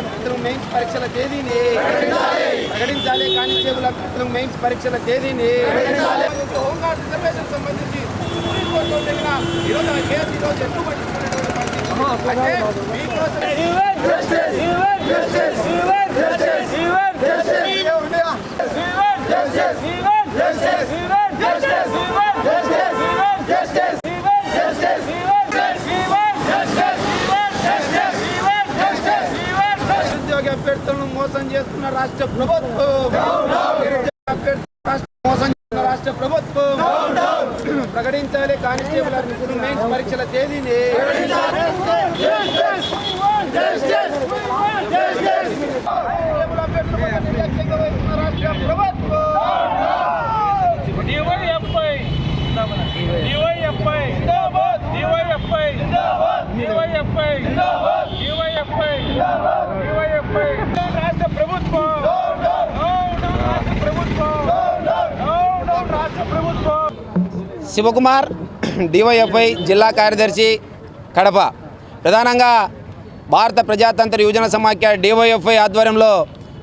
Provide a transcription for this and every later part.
అభ్యర్థులకు మెయిన్స్ పరీక్షల తేదీని ప్రకటించాలి. కానిస్టేబుల్ అభ్యర్థులకు మెయిన్స్ పరీక్షల తేదీని హోంగార్డ్ రిజర్వేషన్ సంబంధించి సుప్రీంకోర్టులో జరిగిన ఈరోజు ఆ కేసు ఈరోజు ఎక్కువ పట్టించుకునేటువంటి పరిస్థితి. అంటే మీకోసం రాష్ట్ర ప్రభుత్వం. రాష్ట్ర మోసం చేస్తున్న రాష్ట్ర ప్రభుత్వం. ప్రకటించాలి కానిస్టేబుల్ మెయిన్స్ పరీక్షల తేదీని. రాష్ట్ర ప్రభుత్వం DYFI DYFI DYFI DYFI DYFI DYFI రాష్ట్ర ప్రభుత్వం అవును రాష్ట్ర ప్రభుత్వం అవును రాష్ట్ర ప్రభుత్వం శివకుమార్ డివైఎఫ్ఐ జిల్లా కార్యదర్శి కడప. ప్రధానంగా భారత ప్రజాతంత్ర యువజన సమాఖ్య డివైఎఫ్ఐ ఆధ్వర్యంలో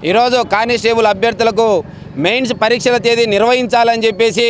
ఈరోజు కానిస్టేబుల్ అభ్యర్థులకు మెయిన్స్ పరీక్షల తేదీ నిర్వహించాలని చెప్పేసి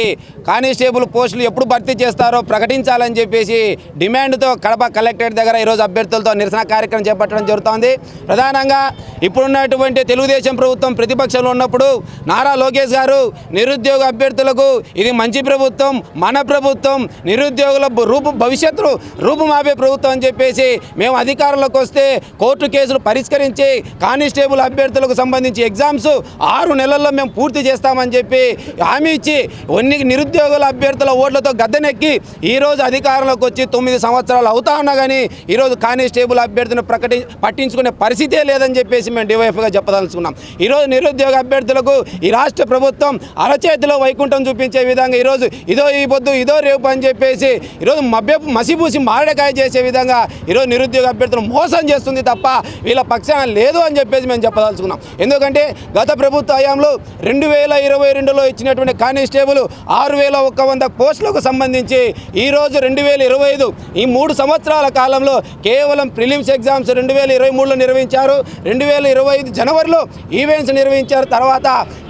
కానిస్టేబుల్ పోస్టులు ఎప్పుడు భర్తీ చేస్తారో ప్రకటించాలని చెప్పేసి డిమాండ్తో కడప కలెక్టరేట్ దగ్గర ఈరోజు అభ్యర్థులతో నిరసన కార్యక్రమం చేపట్టడం జరుగుతోంది. ప్రధానంగా ఇప్పుడున్నటువంటి తెలుగుదేశం ప్రభుత్వం ప్రతిపక్షంలో ఉన్నప్పుడు నారా లోకేష్ గారు నిరుద్యోగ అభ్యర్థులకు ఇది మంచి ప్రభుత్వం మన ప్రభుత్వం నిరుద్యోగుల రూపు భవిష్యత్తు రూపుమాపే ప్రభుత్వం అని చెప్పేసి మేము అధికారంలోకి వస్తే కోర్టు కేసులు పరిష్కరించి కానిస్టేబుల్ అభ్యర్థులకు సంబంధించి ఎగ్జామ్స్ ఆరు నెలల్లో మేము పూర్తి పూర్తి చేస్తామని చెప్పి హామీ ఇచ్చి కొన్ని నిరుద్యోగుల అభ్యర్థుల ఓట్లతో గద్దెనెక్కి ఈరోజు అధికారంలోకి వచ్చి తొమ్మిది సంవత్సరాలు అవుతా ఉన్నా కానీ ఈరోజు కానిస్టేబుల్ అభ్యర్థిని ప్రకటి పట్టించుకునే పరిస్థితే లేదని చెప్పేసి మేము డివైఎఫ్గా చెప్పదలుచుకున్నాం. ఈరోజు నిరుద్యోగ అభ్యర్థులకు ఈ రాష్ట్ర ప్రభుత్వం అరచేతిలో వైకుంఠం చూపించే విధంగా ఈరోజు ఇదో ఈ పొద్దు ఇదో రేపు అని చెప్పేసి ఈరోజు మభ్య మసిపూసి మారడకాయ చేసే విధంగా ఈరోజు నిరుద్యోగ అభ్యర్థులు మోసం చేస్తుంది తప్ప వీళ్ళ పక్షాన లేదు అని చెప్పేసి మేము చెప్పదలుచుకున్నాం. ఎందుకంటే గత ప్రభుత్వ హయాంలో రెండు రెండు వేల ఇరవై రెండులో ఇచ్చినటువంటి కానిస్టేబుల్ ఆరు వేల ఒక్క వంద పోస్టులకు సంబంధించి ఈరోజు రెండు వేల ఇరవై ఐదు ఈ మూడు సంవత్సరాల కాలంలో కేవలం ప్రిలిమ్స్ ఎగ్జామ్స్ రెండు వేల ఇరవై మూడులో నిర్వహించారు. రెండు వేల ఇరవై ఐదు జనవరిలో ఈవెంట్స్ నిర్వహించారు. తర్వాత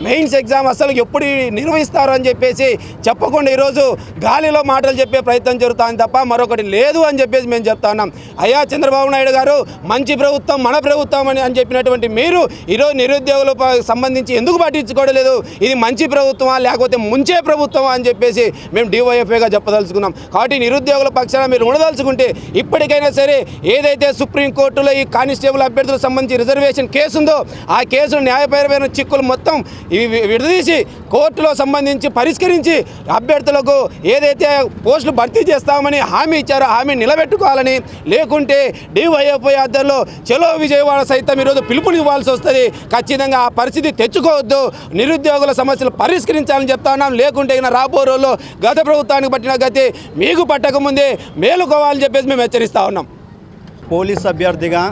మెయిన్స్ ఎగ్జామ్ అసలు ఎప్పుడు నిర్వహిస్తారు అని చెప్పేసి చెప్పకుండా ఈరోజు గాలిలో మాటలు చెప్పే ప్రయత్నం జరుగుతుంది తప్ప మరొకటి లేదు అని చెప్పేసి మేము చెప్తా ఉన్నాం. అయ్యా చంద్రబాబు నాయుడు గారు మంచి ప్రభుత్వం మన ప్రభుత్వం అని అని చెప్పినటువంటి మీరు ఈరోజు నిరుద్యోగులకు సంబంధించి ఎందుకు పట్టించుకోవడం లేదు. ఇది మంచి ప్రభుత్వమా లేకపోతే ముంచే ప్రభుత్వమా అని చెప్పేసి మేము డివైఎఫ్ఐగా చెప్పదలుచుకున్నాం. కాబట్టి నిరుద్యోగుల పక్షాన మీరు ఉండదలుచుకుంటే ఇప్పటికైనా సరే ఏదైతే సుప్రీంకోర్టులో ఈ కానిస్టేబుల్ అభ్యర్థులకు సంబంధించి రిజర్వేషన్ కేసు ఉందో ఆ కేసులు న్యాయపరమైన చిక్కులు మొత్తం విడదీసి కోర్టులో సంబంధించి పరిష్కరించి అభ్యర్థులకు ఏదైతే పోస్టులు భర్తీ చేస్తామని హామీ ఇచ్చారో హామీ నిలబెట్టుకోవాలని లేకుంటే డివైఎఫ్ఐ ఆధ్వర్యంలో చలో విజయవాడ సైతం ఈరోజు పిలుపునివ్వాల్సి వస్తుంది. ఖచ్చితంగా ఆ పరిస్థితి తెచ్చుకోవద్దు. నిరుద్యోగుల సమస్యలు పరిష్కరించాలని చెప్తా ఉన్నాం. లేకుంటే ఇక రాబో రోజుల్లో గత ప్రభుత్వానికి పట్టిన గతి మీకు పట్టకముందే మేలుకోవాలని చెప్పేసి మేము హెచ్చరిస్తా ఉన్నాం. పోలీస్ అభ్యర్థిగా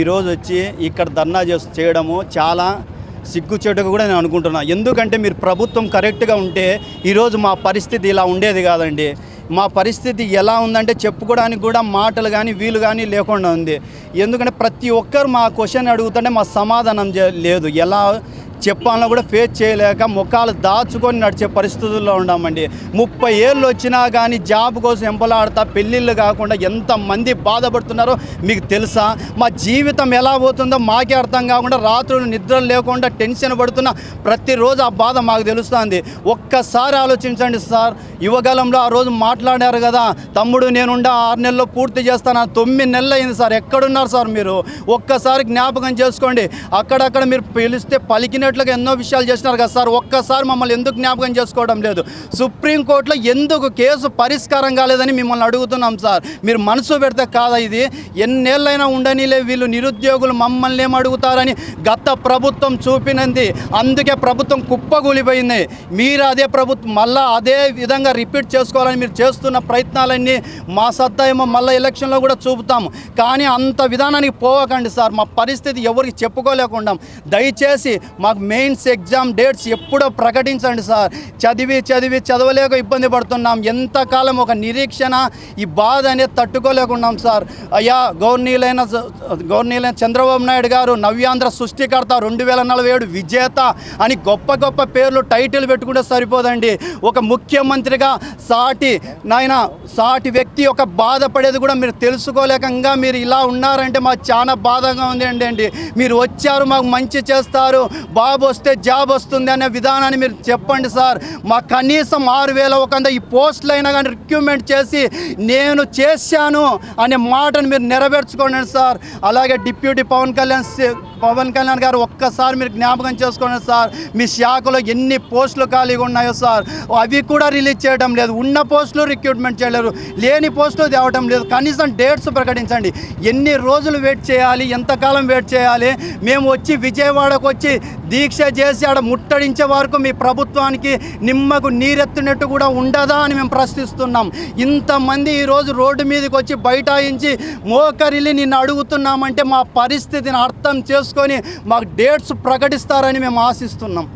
ఈరోజు వచ్చి ఇక్కడ ధర్నా చేసి చేయడము చాలా సిగ్గుచేటుగా కూడా నేను అనుకుంటున్నాను ఎందుకంటే మీరు ప్రభుత్వం కరెక్ట్గా ఉంటే ఈరోజు మా పరిస్థితి ఇలా ఉండేది కాదండి. మా పరిస్థితి ఎలా ఉందంటే చెప్పుకోవడానికి కూడా మాటలు కానీ వీలు కానీ లేకుండా ఉంది. ఎందుకంటే ప్రతి ఒక్కరు మా క్వశ్చన్ అడుగుతుంటే మా సమాధానం లేదు. ఎలా చెప్పాలన్నా కూడా ఫేస్ చేయలేక ముఖాలు దాచుకొని నడిచే పరిస్థితుల్లో ఉన్నామండి. ముప్పై ఏళ్ళు వచ్చినా కానీ జాబ్ కోసం ఎంపలాడతా పెళ్ళిళ్ళు కాకుండా ఎంతమంది బాధపడుతున్నారో మీకు తెలుసా? మా జీవితం ఎలా పోతుందో మాకే అర్థం కాకుండా రాత్రులు నిద్ర లేకుండా టెన్షన్ పడుతున్న ప్రతిరోజు ఆ బాధ మాకు తెలుస్తుంది. ఒక్కసారి ఆలోచించండి సార్. యువగలంలో ఆ రోజు మాట్లాడారు కదా తమ్ముడు నేనుండా ఆరు నెలల్లో పూర్తి చేస్తాను తొమ్మిది నెలలు అయింది సార్. ఎక్కడున్నారు సార్ మీరు? ఒక్కసారి జ్ఞాపకం చేసుకోండి. అక్కడక్కడ మీరు పిలిస్తే పలికిన చెప్పినట్లుగా ఎన్నో విషయాలు చేసినారు కదా సార్. ఒక్కసారి మమ్మల్ని ఎందుకు జ్ఞాపకం చేసుకోవడం లేదు? సుప్రీంకోర్టులో ఎందుకు కేసు పరిష్కారం కాలేదని మిమ్మల్ని అడుగుతున్నాం సార్. మీరు మనసు పెడితే కాదా ఇది? ఎన్నేళ్ళైనా ఉండనిలే వీళ్ళు నిరుద్యోగులు మమ్మల్ని ఏమడుగుతారని అడుగుతారని గత ప్రభుత్వం చూపినంది. అందుకే ప్రభుత్వం కుప్పగూలిపోయింది. మీరు అదే ప్రభుత్వం మళ్ళీ అదే విధంగా రిపీట్ చేసుకోవాలని మీరు చేస్తున్న ప్రయత్నాలన్నీ మా సత్తా ఏమో మళ్ళీ ఎలక్షన్లో కూడా చూపుతాము కానీ అంత విధానానికి పోవకండి సార్. మా పరిస్థితి ఎవరికి చెప్పుకోలేకుండా. దయచేసి మా మాకు మెయిన్స్ ఎగ్జామ్ డేట్స్ ఎప్పుడో ప్రకటించండి సార్. చదివి చదివి చదవలేక ఇబ్బంది పడుతున్నాం. ఎంతకాలం ఒక నిరీక్షణ ఈ బాధ అనేది తట్టుకోలేకున్నాం సార్. అయ్యా గవర్నీలైన గవర్నీలైన చంద్రబాబు నాయుడు గారు నవ్యాంధ్ర సృష్టికర్త రెండు వేల నలభై ఏడు విజేత అని గొప్ప గొప్ప పేర్లు టైటిల్ పెట్టుకుంటే సరిపోదండి. ఒక ముఖ్యమంత్రిగా సాటి నాయన సాటి వ్యక్తి ఒక బాధపడేది కూడా మీరు తెలుసుకోలేకంగా మీరు ఇలా ఉన్నారంటే మాకు చాలా బాధగా ఉంది అండి. మీరు వచ్చారు మాకు మంచి చేస్తారు. బా జాబ్ వస్తే జాబ్ వస్తుంది అనే విధానాన్ని మీరు చెప్పండి సార్. మా కనీసం ఆరు వేల ఒక వంద ఈ పోస్టులు అయినా కానీ రిక్రూట్మెంట్ చేసి నేను చేశాను అనే మాటను మీరు నెరవేర్చుకోండి సార్. అలాగే డిప్యూటీ పవన్ కళ్యాణ్ పవన్ కళ్యాణ్ గారు ఒక్కసారి మీరు జ్ఞాపకం చేసుకోండి సార్ మీ శాఖలో ఎన్ని పోస్టులు ఖాళీగా ఉన్నాయో సార్. అవి కూడా రిలీజ్ చేయడం లేదు. ఉన్న పోస్టులు రిక్రూట్మెంట్ చేయలేరు. లేని పోస్టులు తేవడం లేదు. కనీసం డేట్స్ ప్రకటించండి. ఎన్ని రోజులు వెయిట్ చేయాలి? ఎంతకాలం వెయిట్ చేయాలి? మేము వచ్చి విజయవాడకు వచ్చి దీక్ష చేసి ఆడ ముట్టడించే వరకు మీ ప్రభుత్వానికి నిమ్మకు నీరెత్తినట్టు కూడా ఉండదా అని మేము ప్రశ్నిస్తున్నాం. ఇంతమంది ఈరోజు రోడ్డు మీదకి వచ్చి బైఠాయించి మోకరిల్లి నిన్ను అడుగుతున్నామంటే మా పరిస్థితిని అర్థం చేసుకొని మాకు డేట్స్ ప్రకటిస్తారని మేము ఆశిస్తున్నాం.